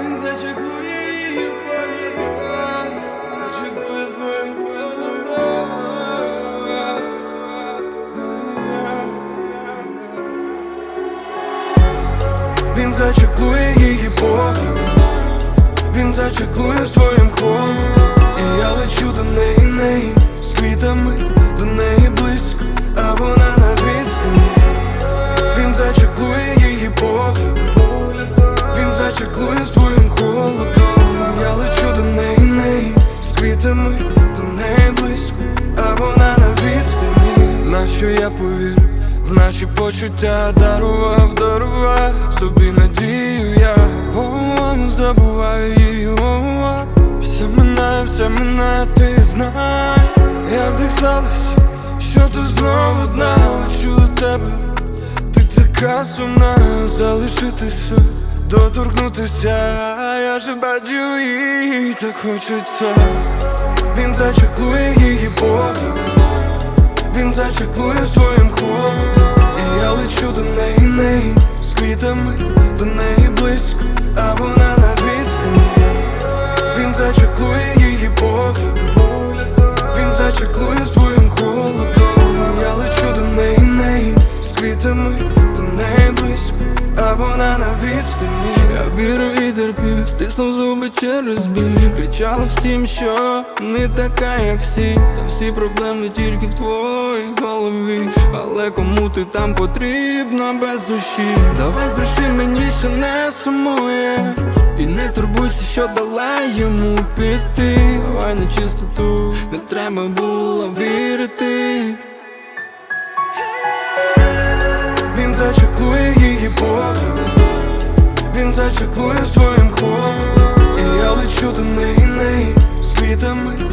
Він зачеклує її пам'ятка, зачеклує з моїм Він зачеклує її погляд, він зачеклує своїм холодом, і я лечу до неї, неї з квітами, до неї близько, а вона на відстані Він зачеклує її погляд він зачеклує своїм холодом. Я лечу до неї, неї з квітами, до неї близько, а вона на відстані. Нащо я повірив в наші почуття дарував, дарував собі надію я. О, забуваю її о, Все минає, все минає, ти знай Я вдихнулась, що ти знову одна Лечу тебе, ти така сумна Залишитися, доторкнутися. Я же бачу її, так хочеться. Він зачеклує її погляд. Він зачеклує своїм холодом І я лечу до неї, неї а вона на відстані. Я вірив і терпів, стиснув зуби через біль. Кричала всім, що не така, як всі. Та всі проблеми тільки в твоїй голові. Але кому ти там потрібна без душі? Давай збреши мені, що не сумує. І не турбуйся, що дала йому піти. Давай на чистоту, не треба було вірити зачеклує своїм холодом. І я лечу до неї неї з квітами.